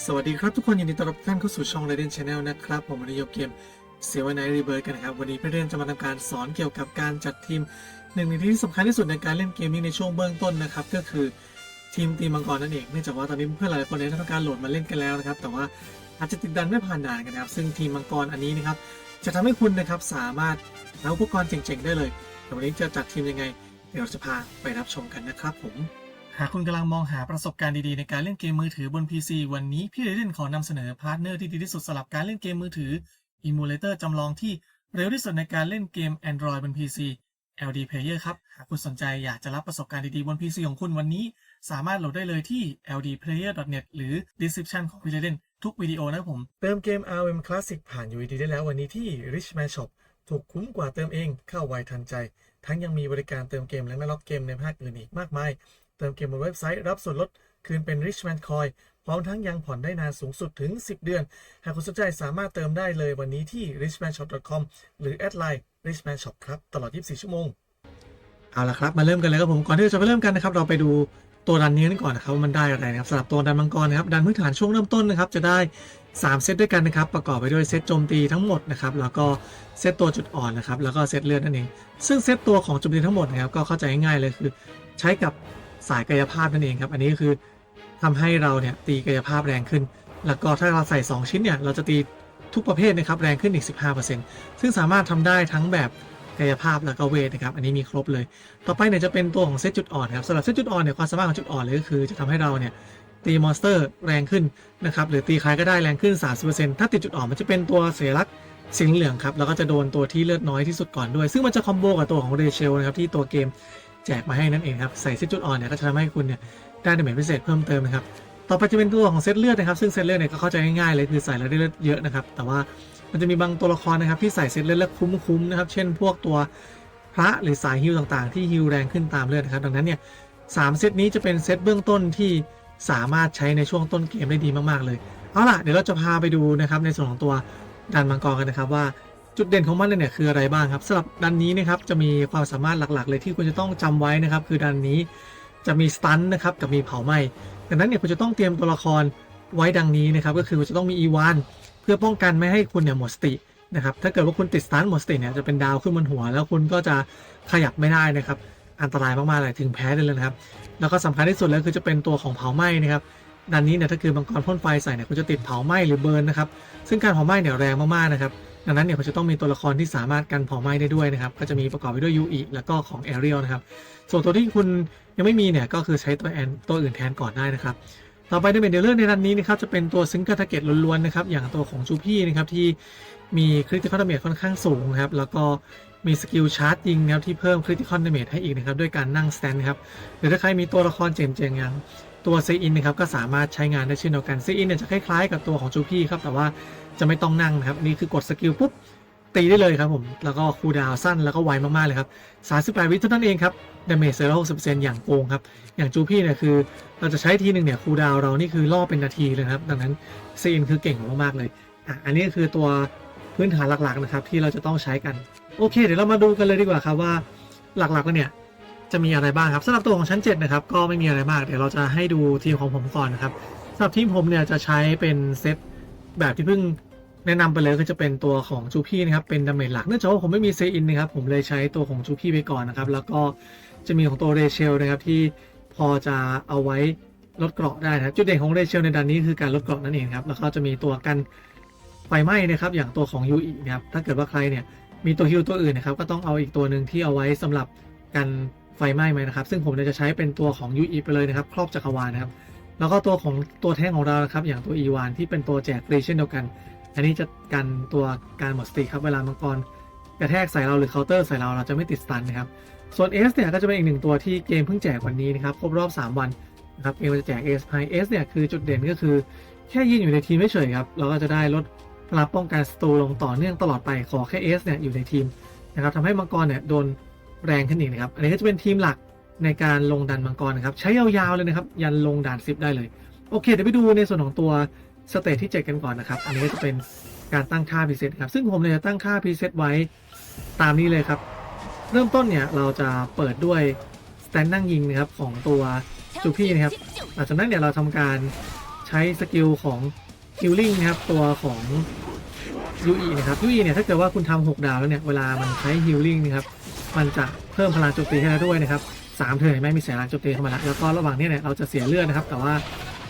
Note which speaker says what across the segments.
Speaker 1: สวัสดีครับทุกคนยินดีต้อนรับทุกท่านเข้าสู่ช่อง Raiden Channel นะครับ ผมวันนี้ยกเกมเซเว่นไนท์รีเบิร์กันนะครับวันนี้เพื่อนจะมาทำการสอนเกี่ยวกับการจัดทีมหนึ่งในที่สำคัญที่สุดในการเล่นเกมนี้ในช่วงเบื้องต้นนะครับก็คือทีมตีมังกรนั่นเองเนื่องจากว่าตอนนี้เพื่อนหลายคนได้ทำการโหลดมาเล่นกันแล้วนะครับแต่ว่าอาจจะติดดันไม่ผ่านด่านกันนะครับซึ่งทีมมังกรอันนี้นะครับจะทำให้คุณนะครับสามารถเอาอุปกรณ์เจ๋งๆได้เลยแต่วันนี้จะจัดทีมยังไงเดี๋ยวเราจะพาไปรับชมกันนะครับผม หากคุณกำลังมองหาประสบการณ์ดีๆ ในการเล่นเกมมือถือบน PC วันนี้พี่เรเดนขอนำเสนอพาร์ทเนอร์ที่ดีที่สุดสำหรับการเล่นเกมมือถือ Emulator จำลองที่เร็วที่สุดในการเล่นเกม Android บน PC LD Player ครับ หากคุณสนใจอยากจะรับประสบการณ์ดีๆ บน PC ของคุณวันนี้ สามารถโหลดได้เลยที่ ldplayer.net หรือ description ของพี่เรเดนทุกวิดีโอนะครับผม เติมเกม RM Classic ผ่าน UED ได้แล้ววันนี้ที่ Richman Shop ถูกคุ้มกว่าเติมเองเข้าไวทันใจ ทั้งยังมีบริการเติมเกมและไม่ล็อกเกมในภาคอื่นอีกมากมาย เติมเกมบนเว็บไซต์รับส่วนลดคืนเป็น Richman Coin พร้อมทั้งยังผ่อนได้นานสูงสุดถึง 10 เดือน หากคุณสนใจสามารถเติมได้เลยวันนี้ที่ richmanshop.com หรือแอดไลน์ richman shop ครับ ตลอด 24 ชั่วโมง เอาละครับ มาเริ่มกันเลยครับผม ก่อนที่เราจะไปเริ่มกันนะครับ เราไปดูตัวดันนี้กันก่อนนะครับว่ามันได้อะไรนะครับสำหรับตัวดันมังกรนะครับ ดันพื้นฐานช่วงเริ่มต้นนะครับ จะได้ 3 เซตด้วยกันนะครับ ประกอบไปด้วยเซตโจมตีทั้งหมดนะครับ แล้วก็เซตตัวจุดอ่อนนะครับ แล้วก็เซตเลือดนั่นเอง ซึ่งเซตตัวของโจมตีทั้งหมดนะครับ ก็เข้าใจง่ายๆเลยคือ ใช้กับ สายกายภาพนั่นเองครับ อันนี้ก็คือทำให้เราเนี่ยตีกายภาพแรงขึ้น แล้วก็ถ้าเราใส่ 2 ชิ้นเนี่ยเราจะตีทุกประเภทนะครับแรงขึ้นอีก 15%ซึ่งสามารถทำได้ทั้งแบบกายภาพแล้วก็เวทนะครับอันนี้มีครบเลย ต่อไปเนี่ยจะเป็นตัวของเซตจุดอ่อนครับสำหรับเซตจุดอ่อนเนี่ยความสามารถของจุดอ่อนเลยก็คือจะทำให้เราเนี่ยตีมอนสเตอร์แรงขึ้นนะครับหรือตีใครก็ได้แรงขึ้น 30%ถ้าติดจุดอ่อนมันจะเป็นตัวเสียลักษณ์สีเหลืองครับแล้วก็จะโดนตัวที่เลือดน้อยที่สุดก่อนด้วย ซึ่งมันจะคอมโบกับตัวของเรเชลนะครับที่ตัวเกม แจกมาให้นั่นเองครับใส่เซตจุดอ่อนเนี่ยก็จะทำให้คุณเนี่ยได้ดาเมจพิเศษเพิ่มเติมนะครับต่อไปจะเป็นตัวของเซตเลือดนะครับ ซึ่งเซตเลือดเนี่ยก็เข้าใจง่ายๆเลยคือใส่แล้วได้เลือดเยอะนะครับ แต่ว่ามันจะมีบางตัวละครนะครับที่ใส่เซตเลือดแล้วคุ้มๆนะครับ เช่น พวกตัวพระหรือสายฮิลต่างๆ ที่ฮิลแรงขึ้นตามเลือดนะครับ ดังนั้นเนี่ยสามเซตนี้จะเป็นเซตเบื้องต้นที่สามารถใช้ในช่วงต้นเกมได้ดีมากๆเลย เอาล่ะเดี๋ยวเราจะพาไปดูนะครับในส่วนของตัวดันมังกรกันนะครับว่า จุดเด่นของมันเนี่ยคืออะไรบ้างครับสำหรับดันนี้นะครับจะมีความสามารถหลักๆ เลยที่คุณจะต้องจำไว้นะครับ คือดันนี้จะมีสตันนะครับกับมีเผาไหม้ดังนั้นเนี่ยคุณจะต้องเตรียมตัวละครไว้ดังนี้นะครับ ก็คือคุณจะต้องมีอีวานเพื่อป้องกันไม่ให้คุณเนี่ยหมดสตินะครับถ้าเกิดว่าคุณติดสตาร์ทหมดสติเนี่ยจะเป็นดาวขึ้นบนหัว แล้วคุณก็จะขยับไม่ได้นะครับ อันตรายมากๆเลยถึงแพ้ได้เลยนะครับ แล้วก็สำคัญที่สุดเลยคือจะเป็นตัวของเผาไหม้นะครับดันนี้เนี่ยถ้าเกิดมังกรพ่นไฟใส่เนี่ยคุณจะติดเผาไหม้หรือเบิร์นนะครับซึ่งการเผาไหม้เนี่ยแรงมากๆนะครับ ดังนั้นเนี่ยคุณจะต้องมีตัวละครที่สามารถกันเผาไหม้ได้ด้วยนะครับ ก็จะมีประกอบไปด้วยยูอิแล้วก็ของแอเรียลนะครับ ส่วนตัวที่คุณยังไม่มีเนี่ยก็คือใช้ตัวแอนตัวอื่นแทนก่อนได้นะครับ ต่อไปในเมเดลเลอร์ในรันนี้นะครับจะเป็นตัวซิงเกิลทาร์เก็ตล้วนๆนะครับ อย่างตัวของจูพี่นะครับที่มีคริติคอลดาเมจค่อนข้างสูงครับ แล้วก็มีสกิลชาร์จยิงนะครับที่เพิ่มคริติคอลดาเมจให้อีกนะครับด้วยการนั่งสแตนนะครับ หรือถ้าใครมีตัวละครเจ๋งๆอย่าง ตัวเซอินนะครับก็สามารถใช้งานได้เช่นเดียวกันเซอินเนี่ยจะคล้ายๆ กับตัวของจูพี่ครับ แต่ว่าจะไม่ต้องนั่งนะครับ นี่คือกดสกิลปุ๊บตีได้เลยครับผม แล้วก็คูดาวสั้นแล้วก็ไวมากๆเลยครับ 38 วิเท่านั้นเองครับดาเมจเซอร์หกสิบเปอร์เซ็นต์อย่างโกงครับ อย่างจูพี่เนี่ยคือ เราจะใช้ทีหนึ่งเนี่ยคูดาวเรานี่คือล่อเป็นนาทีเลยครับ ดังนั้นเซีนคือเก่งมากๆเลยอะอันนี้คือตัวพื้นฐานหลักๆนะครับที่เราจะต้องใช้กัน โอเค เดี๋ยวเรามาดูกันเลยดีกว่าครับว่าหลักๆแล้วเนี่ย จะมีอะไรบ้างครับสำหรับตัวของชั้น 7 นะครับ ก็ไม่มีอะไรมาก เดี๋ยวเราจะให้ดูทีมของผมก่อนนะครับสำหรับทีมผมเนี่ยจะใช้เป็นเซตแบบที่เพิ่งแนะนำไปเลยคือจะเป็นตัวของจูพี่นะครับ เป็นดาเมจหลักเนื่องจากว่าผมไม่มีเซอินนะครับ ผมเลยใช้ตัวของจูพี่ไปก่อนนะครับ แล้วก็จะมีของตัวเรเชลนะครับที่พอจะเอาไว้ลดเกราะได้นะจุดเด่นของเรเชลในดันนี้คือการลดเกราะนั่นเองครับ แล้วก็จะมีตัวกันไฟไหม้นะครับ อย่างตัวของยูอีนะครับ ถ้าเกิดว่าใครเนี่ยมีตัวฮิลตัวอื่นนะครับ ก็ต้องเอาอีกตัวหนึ่งที่เอาไว้สำหรับกัน ไฟไหม้ไหมนะครับ ซึ่งผมจะใช้เป็นตัวของยูอีไปเลยนะครับ ครอบจักรวาลนะครับ แล้วก็ตัวของตัวแท้งของเรานะครับ อย่างตัวอีวานที่เป็นตัวแจกฟรีเช่นเดียวกัน อันนี้จะกันตัวการหมดสติครับเวลามังกรกระแทกใส่เราหรือเคาน์เตอร์ใส่เราเราจะไม่ติดสตันนะครับ ส่วน S เนี่ยก็จะเป็นอีกหนึ่งตัวที่เกมเพิ่งแจกวันนี้นะครับครบรอบ 3 วันนะครับเอจะแจก S ให้ S เนี่ยคือจุดเด่นก็คือแค่ยืนอยู่ในทีมไม่เฉยครับเราก็จะได้ลดพลังป้องกันสตูลงต่อเนื่องตลอดไปขอแค่ S เนี่ยอยู่ในทีมนะครับทำให้มังกรเนี่ยโดน แรงขึ้นอีกนะครับ อันนี้ก็จะเป็นทีมหลักในการลงดันมังกรนะครับ ใช้ยาวๆเลยนะครับ ยันลงด่าน10ได้เลย โอเค เดี๋ยวไปดูในส่วนของตัวสเตจที่ 7 กันก่อนนะครับ อันนี้ก็จะเป็นการตั้งค่าพรีเซตครับ ซึ่งผมเนี่ยจะตั้งค่าพรีเซตไว้ตามนี้เลยครับ เริ่มต้นเนี่ยเราจะเปิดด้วยสแตนนั่งยิงนะครับของตัวจูพี่นะครับหลังจากนั้นเนี่ยเราทำการชช้สกิลของ Healing นะครับตัวของ UE นะครับ UE เนี่ยถ้าเกิดว่าคุณทำ6ดาวแล้วเนี่ยเวลามันใช้ Healing นะครับ มันจะเพิ่มพลังโจมตีให้เราด้วยนะครับสามเทิร์เห็นไหมมีเสียงพลังโจมตีเข้ามาแล้วแล้วก็ระหว่างนี้เนี่ยเราจะเสียเลือดนะครับ แต่ว่า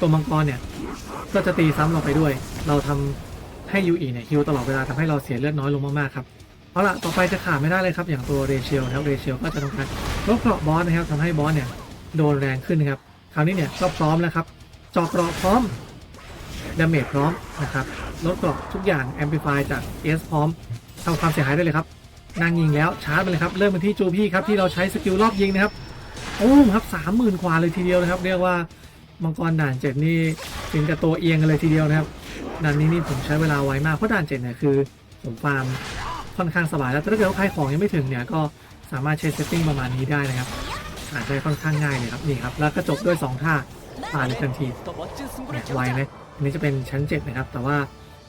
Speaker 1: ตัวมังกรเนี่ยก็จะตีซ้ำเราไปด้วย เราทำให้ UE เนี่ยฮิวตลอดเวลาทำให้เราเสียเลือดน้อยลงมากๆครับเอาละต่อไปจะขาดไม่ได้เลยครับ อย่างตัวเรเชลนะครับเรเชลก็จะทำการลดเกราะบอสนะครับทำให้บอสเนี่ยโดนแรงขึ้นนะครับคราวนี้เนี่ยก็พร้อมแล้วครับจาะเกราะพร้อมดาเมจพร้อมนะครับลดเกราะทุกอย่างแอมพลิฟายจากเอสพร้อมทำความเสียหายได้เลยครับ นางยิงแล้วชาร์จไปเลยครับเริ่มกันที่จูพี่ครับที่เราใช้สกิลรอบยิงนะครับโอ้ครับสามหมื่นกว่าเลยทีเดียวนะครับ เรียกว่ามังกรด่านเจ็ดนี่ถึงกับตัวเอียงกันเลยทีเดียวนะครับด่านนี้นี่ผมใช้เวลาไวมากเพราะด่านเจ็ดเนี่ยคือผมฟาร์มค่อนข้างสบายแล้วถ้าเกิดว่าใครของยังไม่ถึงเนี่ยก็สามารถใช้เซตติ้งประมาณนี้ได้นะครับอาจจะค่อนข้างง่ายเลยครับนี่ครับแล้วก็จบด้วย 2 ท่าผ่านทันทีเนี่ยไวไหมอันนี้จะเป็นชั้น 7 นะครับ แต่ว่า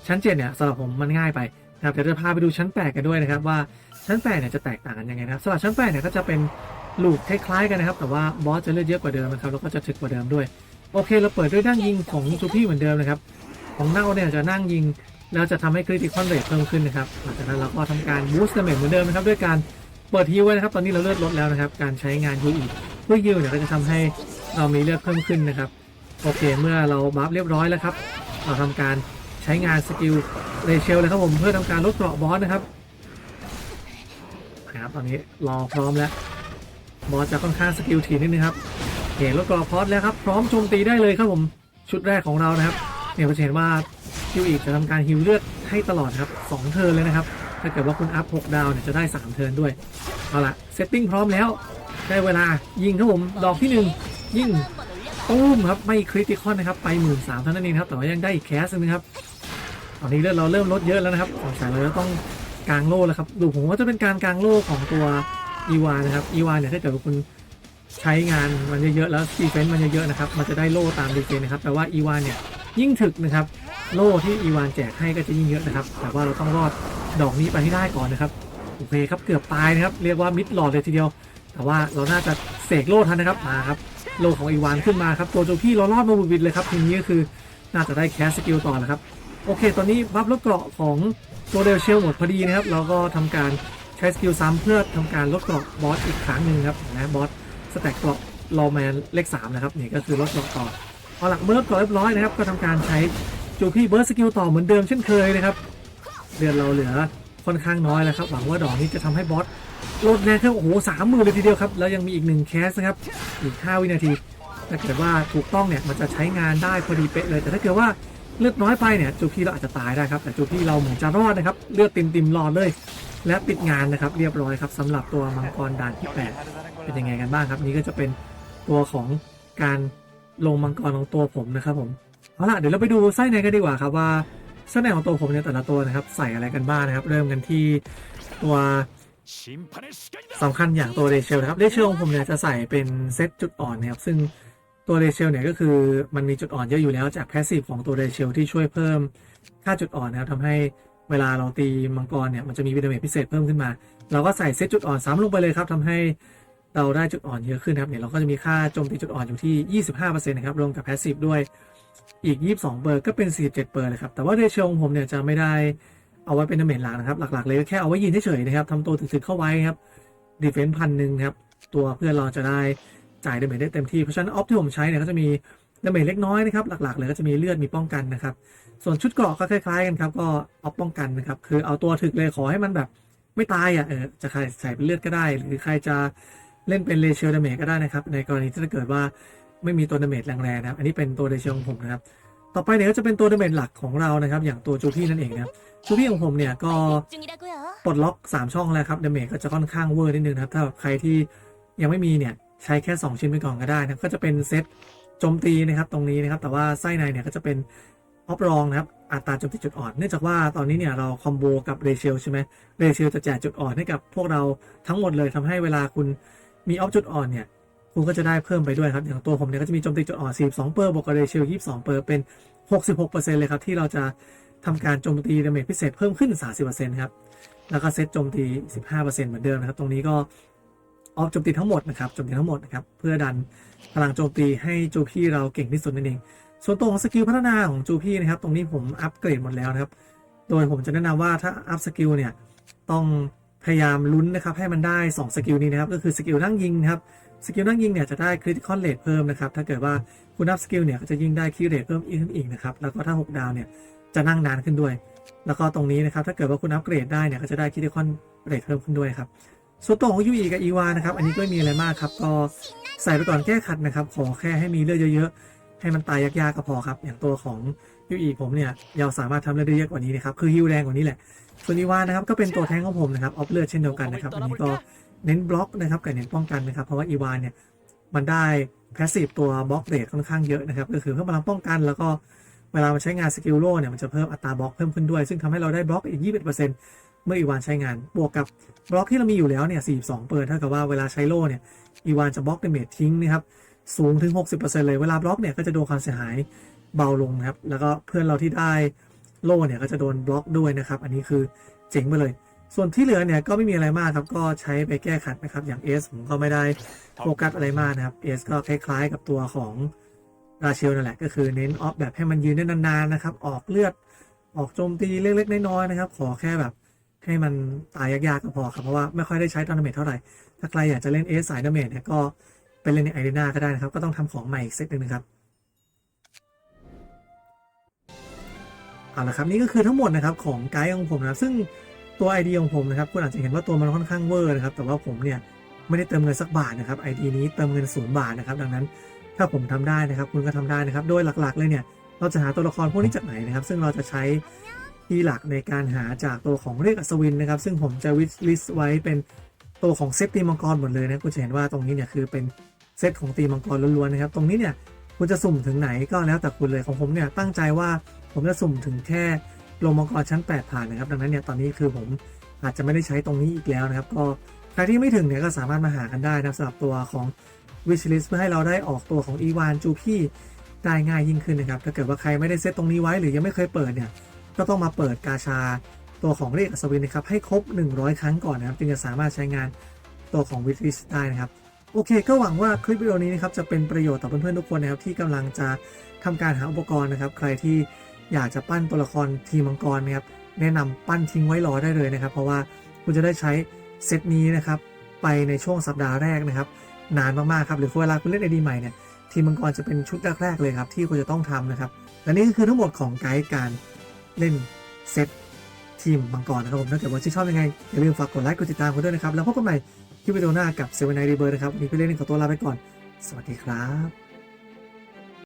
Speaker 1: ชั้น 7 เนี่ยสำหรับผมมันง่ายไปนะครับเดี๋ยวจะพาไปดูชั้น 8 กันด้วยนะครับว่า ชั้น8เนี่ยจะแตกต่างกันยังไงนะครับสำหรับชั้น8เนี่ยก็จะเป็นลูกคล้ายๆกันนะครับ แต่ว่าบอสจะเลือดเยอะกว่าเดิมนะครับแล้วก็จะถึกกว่าเดิมด้วย โอเค เราเปิดด้วยนั่งยิงของจูพี่เหมือนเดิมนะครับ ของเน่าเนี่ยจะนั่งยิงแล้วจะทำให้คริติคอนเรทเพิ่มขึ้นนะครับหลังจากนั้นเราก็ทำการบูสต์ดาเมจเหมือนเดิมนะครับด้วยการเปิดฮิวไว้นะครับ ตอนนี้เราเลือดลดแล้วนะครับ การใช้งานฮิวอีกเพื่อฮิวเนี่ยก็จะทำให้เรามีเลือดเพิ่มขึ้นนะครับ โอเค เมื่อเราบัฟเรียบร้อยแล้วครับ เราทำการใช้งานสกิลเรเชลเลยครับผมเพื่อทำการลดเกราะบอสนะครับ ตอนนี้รอพร้อมแล้วบอสจะค่อนข้างสกิลถี่นิดนึงครับเห็นลดเกราะพอสแล้วครับ พร้อมโจมตีได้เลยครับผมชุดแรกของเรานะครับเนี่ยเราจะเห็นว่าฮิวอีกจะทำการฮิวเลือดให้ตลอดครับ2เทิร์นเลยนะครับ ถ้าเกิดว่าคุณอัพ6ดาวเนี่ยจะได้ 3 เทิร์นด้วย เอาละเซตติ้งพร้อมแล้ว ได้เวลายิงครับผมดอกที่ 1 ยิงตุ้มครับไม่คริติคอนนะครับไป1 3ื่นสามเท่านั้นเองครับแต่ว่ายังได้อีกแคสนึงครับตอนนี้เลือดเราเริ่มลดเยอะแล้วนะครับสงสัยเราจะต้อง กลางโล่แล้วครับดูผมว่าจะเป็นการกลางโล่ของตัวอีวานนะครับอีวานเนี่ยถ้าเกิดว่าคุณใช้งานมันเยอะๆแล้วดีเฟนต์มันเยอะๆนะครับมันจะได้โล่ตามดีเฟนต์นะครับแต่ว่าอีวานเนี่ยยิ่งถึกนะครับโล่ที่อีวานแจกให้ก็จะยิ่งเยอะนะครับแต่ว่าเราต้องรอดดอกนี้ไปให้ได้ก่อนนะครับโอเคครับเกือบตายนะครับเรียกว่ามิดหลอดเลยทีเดียว แต่ว่าเราน่าจะเสกโล่ทันนะครับมาครับโล่ของอีวานขึ้นมาครับตัวโจพี่เรารอดมาบุบิดเลยครับทีนี้ก็คือน่าจะได้แคสสกิลต่อแล้วครับโอเค ตอนนี้บัฟลดเกราะของ ตัวเดลเชลหมดพอดีนะครับ เราก็ทำการใช้สกิลซ้ำเพื่อทำการลดเกราะบอสอีกครั้งหนึ่งครับนะบอสสแต็กเกราะรอแมนเลข3นะครับนี่ก็คือลดเกราะต่อเอาหลักเบิร์ดกราะเรียบร้อยนะครับ ก็ทำการใช้จูพี่เบิร์ดสกิลต่อเหมือนเดิมเช่นเคยนะครับเดือนเราเหลือค่อนข้างน้อยแล้วครับ หวังว่าดอกนี้จะทำให้บอสลดแรงขึ้นโอ้โหสามหมื่นเลยทีเดียวครับ แล้วยังมีอีกหนึ่งแคสนะครับอีก 5 วินาทีถ้าเกิดว่าถูกต้องเนี่ยมันจะใช้งานได้พอดีเป๊ะเลยแต่ถ้าเกิดว่า เลือดน้อยไปเนี่ยจูพี่เราอาจจะตายได้ครับแต่จูพี่เราเหมือนจะรอดนะครับเลือดติมติมๆรอดเลย และปิดงานนะครับ เรียบร้อยครับสำหรับตัวมังกรด่านที่ 8 เป็นยังไงกันบ้างครับ นี่ก็จะเป็นตัวของการลงมังกรของตัวผมนะครับผมเอาล่ะเดี๋ยวเราไปดูไส้ในกันดีกว่าครับว่าไส้ในของตัวผมเนี่ยแต่ละตัวนะครับใส่อะไรกันบ้างนะครับ เริ่มกันที่ตัวสำคัญอย่างตัวเรเชลนะครับเรเชลของผมเนี่ยจะใส่เป็นเซตจุดอ่อนนะครับซึ่ง ตัวเรเชลเนี่ยก็คือมันมีจุดอ่อนเยอะอยู่แล้วจากแพสซีฟของตัวเรเชลที่ช่วยเพิ่มค่าจุดอ่อนนะครับทำให้เวลาเราตีมังกรเนี่ยมันจะมีวิตามินพิเศษเพิ่มขึ้นมา เราก็ใส่เซตจุดอ่อนซ้ำลงไปเลยครับทำให้เราได้จุดอ่อนเยอะขึ้นครับเนี่ยเราก็จะมีค่าโจมตีจุดอ่อนอยู่ที่ 25%นะครับรวมกับแพสซีฟด้วยอีก 22 เบอร์ก็เป็น 47 เบอร์เลยครับแต่ว่าเรเชลของผมเนี่ยจะไม่ได้เอาไว้เป็นดาเมจหลักนะครับ หลักๆ เลยก็แค่เอาไว้ยืนเฉยๆนะครับทำตัวถึกๆเข้าไว้ครับดีเฟนส์พันหนึ่งครับตัวเพื่อนเราจะได้ จ่ายดาเมจได้เต็มที่ เพราะฉะนั้นออฟที่ผมใช้เนี่ยก็จะมีดาเมจเล็กน้อยนะครับหลักๆเลยก็จะมีเลือดมีป้องกันนะครับ ส่วนชุดเกราะก็คล้ายๆกันครับก็ออฟป้องกันนะครับคือเอาตัวถึกเลยขอให้มันแบบไม่ตายอะเออจะใครใส่เป็นเลือดก็ได้ หรือใครจะเล่นเป็นเลเชลดาเมจก็ได้นะครับ ในกรณีที่เกิดว่าไม่มีตัวดาเมจแรงๆนะครับ อันนี้เป็นตัวเลเชลของผมนะครับ ต่อไปเนี่ยก็จะเป็นตัวดาเมจหลักของเรานะครับ อย่างตัวจูพี่นั่นเองนะจูพี่ของผมเนี่ยก็ปลดล็อก 3 ช่องแล้วครับดาเมจก็จะค่อนข้างเวอร์นิดนึงนะครับถ้าใครที่ยังไม่มีเนี่ย ใช้แค่ 2 ชิ้นไปก่อนก็ได้นะก็จะเป็นเซตโจมตีนะครับตรงนี้นะครับ แต่ว่าไส้ในเนี่ยก็จะเป็นออฟรองนะครับอัตราโจมตีจุดอ่อน เนื่องจากว่าตอนนี้เนี่ยเราคอมโบกับเรเชลใช่ไหมเรเชลจะแจกจุดอ่อนให้กับพวกเราทั้งหมดเลยทำให้เวลาคุณมีออฟจุดอ่อนเนี่ยคุณก็จะได้เพิ่มไปด้วยครับอย่างตัวผมเนี่ยก็จะมีโจมตีจุดอ่อน 42 เปอร์บวกกับเรเชล 22 เปอร์เป็น 66%เลยครับที่เราจะทำการโจมตีดาเมจพิเศษเพิ่มขึ้น 30%ครับแล้วก็เซตโจมตี 15%เหมือนเดิมนะครับตรงนี้ก็ ออฟโจมตีทั้งหมดนะครับโจมตีทั้งหมดนะครับเพื่อดันพลังโจมตีให้โจพี่เราเก่งที่สุดนั่นเอง ส่วนตัวของสกิลพัฒนาของจูพี่นะครับ ตรงนี้ผมอัปเกรดหมดแล้วนะครับ โดยผมจะแนะนำว่าถ้าอัพสกิลเนี่ยต้องพยายามลุ้นนะครับให้มันได้ 2 สกิลนี้นะครับ ก็คือสกิลนั่งยิงนะครับสกิลนั่งยิงเนี่ยจะได้คริติคอลเลทเพิ่มนะครับ ถ้าเกิดว่าคุณอัพสกิลเนี่ยก็จะยิงได้คิวเรทเพิ่มอีกขึ้นอีกนะครับ แล้วก็ถ้า 6 ดาวเนี่ยจะนั่งนานขึ้นด้วย แล้วก็ตรงนี้นะครับถ้าเกิดว่าคุณอัพเกรดได้เนี่ยก็จะได้คิติคอลเรทเพิ่มขึ้นด้วยครับ ส่วนตัวของยูอีกับอีวานะครับ อันนี้ก็ไม่มีอะไรมากครับ ก็ใส่ไปก่อนแก้ขัดนะครับ ขอแค่ให้มีเลือดเยอะๆ ให้มันตายยากๆก็พอครับ อย่างตัวของยูอีผมเนี่ยยังสามารถทำเลือดได้เยอะกว่านี้นะครับ คือฮิวแรงกว่านี้แหละ ส่วนอีวานะครับ ก็เป็นตัวแทงของผมนะครับ ออฟเลือดเช่นเดียวกันนะครับ อันนี้ก็เน้นบล็อกนะครับกับเน้นป้องกันนะครับ เพราะว่าอีวานเนี่ยมันได้แพสซีฟตัวบล็อกเรทค่อนข้างเยอะนะครับก็คือเพิ่มพลังป้องกันแล้วก็เวลามันใช้งานสกิลโล่เนี่ยมันจะเพิ่มอัตราบล็อกเพิ่มขึ้นด้วย ซึ่งทำให้เราได้บล็อกอีก 21%เมื่ออีวานใช้งานบวกกับ บล็อกที่เรามีอยู่แล้วเนี่ย 42 เปิดเท่ากับว่าเวลาใช้โล่เนี่ย อีวานจะบล็อกเดเมจทิ้งนะครับ สูงถึง 60%เลยเวลาบล็อกเนี่ยก็จะโดนความเสียหายเบาลงนะครับ แล้วก็เพื่อนเราที่ได้โล่เนี่ยก็จะโดนบล็อกด้วยนะครับ อันนี้คือเจ๋งไปเลย ส่วนที่เหลือเนี่ยก็ไม่มีอะไรมากครับ ก็ใช้ไปแก้ขัดนะครับ อย่าง S ผมก็ไม่ได้โฟกัสอะไรมากนะครับ S ก็คล้ายๆ กับตัวของราเชลนั่นแหละก็คือเน้นออฟแบบให้มันยืนได้นานๆนะครับ ออกเลือดออกโจมตีเล็กๆน้อยๆนะครับ ขอแค่แบบ ให้มันตายยากๆก็พอครับ เพราะว่าไม่ค่อยได้ใช้ดาเมจเท่าไหร่ ถ้าใครอยากจะเล่น S สายดาเมจเนี่ยก็ไปเล่นในไอเดนาก็ได้นะครับ ก็ต้องทำของใหม่อีกเซตหนึ่งนะครับเอาละครับนี่ก็คือทั้งหมดนะครับของไกด์ของผมนะซึ่งตัว ID ของผมนะครับคุณอาจจะเห็นว่าตัวมันค่อนข้างเวอร์นะครับแต่ว่าผมเนี่ยไม่ได้เติมเงินสักบาทนะครับ ID นี้เติมเงินศูนย์บาทนะครับดังนั้นถ้าผมทำได้นะครับ คุณก็ทำได้นะครับ โดยหลักๆเลยเนี่ยเราจะหาตัวละครพวกนี้จากไหนนะครับ ซึ่งเราจะใช้ ที่หลักในการหาจากตัวของเรียกอัศวินนะครับ ซึ่งผมจะวิลิสไว้เป็นตัวของเซตตีมังกรหมดเลยนะคุณจะเห็นว่าตรงนี้เนี่ยคือเป็นเซตของตีมังกรล้วนๆนะครับ ตรงนี้เนี่ยคุณจะสุ่มถึงไหนก็แล้วแต่คุณเลยของผมเนี่ยตั้งใจว่าผมจะสุ่มถึงแค่ลงมังกรชั้น 8 ผ่านนะครับ ดังนั้นเนี่ยตอนนี้คือผมอาจจะไม่ได้ใช้ตรงนี้อีกแล้วนะครับ ก็ใครที่ไม่ถึงเนี่ยก็สามารถมาหากันได้นะครับสำหรับตัวของ wishlist เพื่อให้เราได้ออกตัวของอีวานจูพี่ได้ง่ายยิ่งขึ้นนะครับถ้าเกิดว่าใครไม่ได้เซตตรงนี้ไว้หรือยังไม่เคยเปิดเนี่ย ก็ต้องมาเปิดกาชาตัวของเรียกอัศวินนะครับให้ครบ 100 ครั้งก่อนนะครับจึงจะสามารถใช้งานตัวของ wishlist ได้นะครับโอเค ก็หวังว่าคลิปวิดีโอนี้นะครับจะเป็นประโยชน์ต่อเพื่อนๆทุกคนนะครับที่กำลังจะทำการหาอุปกรณ์นะครับ ใครที่อยากจะปั้นตัวละครทีมังกรนะครับแนะนำปั้นทิ้งไว้รอได้เลยนะครับ เพราะว่าคุณจะได้ใช้เซตนี้นะครับไปในช่วงสัปดาห์แรกนะครับ นานมากๆครับหรือเวลาคุณเล่นไอดีใหม่เนี่ยทีมังกรจะเป็นชุดแรกๆเลยครับที่คุณจะต้องทำนะครับและนี่ก็คือทั้งหมดของไกด์การ เล่นเซตทีมมังกรนะครับผมถ้าเกิดว่าชื่นชอบยังไง อย่าลืมฝากกดไลค์กดติดตามกันด้วยนะครับ แล้วพบกันใหม่คลิปวิดีโอหน้ากับเซเว่นไนรีเบิร์นะครับวันนี้ไปเล่นขอตัวลาไปก่อน สวัสดีครับ